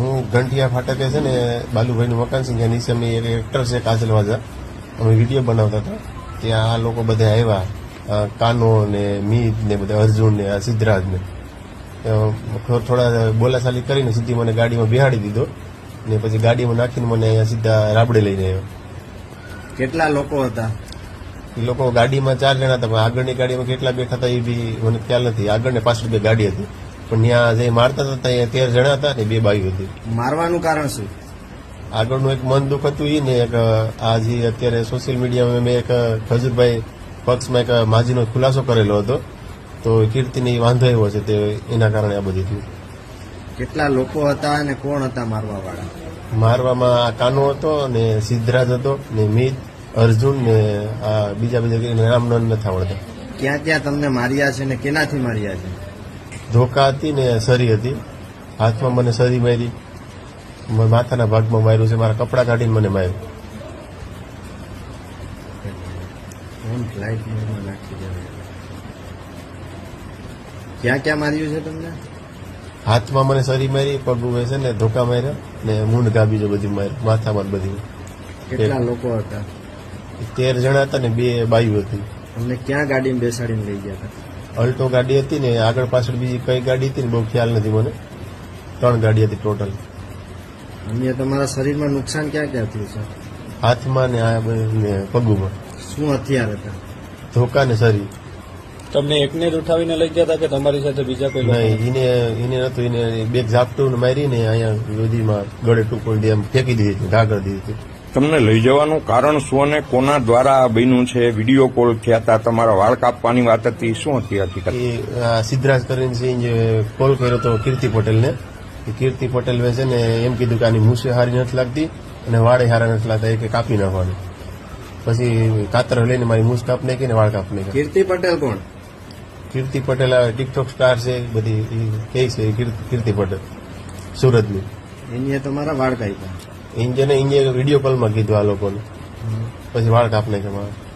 હું ઘંટિયા ફાટકે છે ને બાલુભાઈનું મકાન છે ત્યાં નીચે અમે એક એક્ટર છે કાજલ વાજા. અમે વીડિયો બનાવતા હતા. ત્યાં આ લોકો બધા આવ્યા કાનો ને મીત ને બધા અર્જુન ને સિદ્ધરાજ ને. થોડા બોલાચાલી કરીને સીધી મને ગાડીમાં બિહાડી દીધો ને પછી ગાડીમાં નાખીને મને અહીંયા સીધા રાબડે લઈને આવ્યો. કેટલા લોકો હતા? એ લોકો ગાડીમાં ચાર જણા હતા પણ આગળની ગાડીમાં કેટલા બેઠા હતા એ બી મને ખ્યાલ નથી. આગળ ને પાછળ બે ગાડી હતી. પણ ત્યાં જે મારતા હતા ત્યાં તેર જણા હતા ને બે બાઈ હતી. મારવાનું કારણ શું? આગળનું એક મન દુઃખ હતું એ ને એક આ જે અત્યારે સોશિયલ મીડિયામાં મેં એક ખજુરભાઈ પક્ષમાં એક માજીનો ખુલાસો કરેલો હતો. તો કીર્તિને વાંધો આવ્યો છે તે એના કારણે આ બધી થયું. કેટલા લોકો હતા અને કોણ હતા મારવા વાળા મારવામાં આ કાનો હતો અને સિદ્ધરાજ હતો ને મિત અર્જુન ને આ બીજા બીજા નામ નથી આવડતા. ક્યાં ક્યાં તમને માર્યા છે ને કેનાથી માર્યા છે? ધોકા હતી ને સરી હતી. હાથમાં મને સરી મારી. માથાના ભાગમાં માર્યું છે. મારા કપડા કાઢીને મને માર્યું. ક્યાં ક્યાં માર્યું છે તમને? હાથમાં મને સરી મારી પગ છે ને ધોકા માર્યા ને મૂંડ ગાબી બીજો બધી માર્યું. માથામાં જ બધી. કેટલા લોકો હતા? તેર જણા હતા ને બે બાયું હતી. તમને ક્યાં ગાડીમાં બેસાડીને લઈ ગયા હતા? અલ્ટો ગાડી હતી ને આગળ પાછળ બીજી કઈ ગાડી હતી ને બહુ ખ્યાલ નથી મને. ત્રણ ગાડી હતી ટોટલ. અન્ય તમારા શરીરમાં નુકસાન ક્યાં ક્યાં થયું છે? હાથમાં ને આ બધું ને પગુમાં. શું હથિયાર હતા? ધોકા ને શરીર. તમને એકને જ ઉઠાવીને લઈ ગયા હતા કે તમારી સાથે બીજા કોઈ નહીં એને એને નતું એને બે ઝાપટું મારીને અહીંયા ગોદીમાં ગળે ટૂંકો દે એમ ફેંકી દીધી હતી ઘા કરી દીધી હતી. તમને લઈ જવાનું કારણ શું અને કોના દ્વારા આ બન્યું છે? વીડિયો કોલ થયા હતા તમારા વાળ કાપવાની વાત હતી શું હતી હકીકત? સિદ્ધરાજ કરણસિંહ જે કોલ કર્યો હતો કીર્તિ પટેલને એ કીર્તિ પટેલ છે ને એમ કીધું કે આની મૂસે હારી નથી લાગતી અને વાળે હારા નથી લાગતા એ કે કાપી નાખવાની. પછી કાતર લઈને મારી મૂસ કાપ નાખી ને વાળ કાપ નાખ્યા. કીર્તિ પટેલ કોણ? કીર્તિ પટેલ આ ટિકટોક સ્ટાર છે બધી કે છે કીર્તિ કીર્તિ પટેલ સુરતની. એની તમારા વાળ કાપ્યા. ઇન્જને ઇન્જે વીડિયો કોલમાં કીધું આ લોકોને. પછી વાળ કાપ નાખ્યા મારા.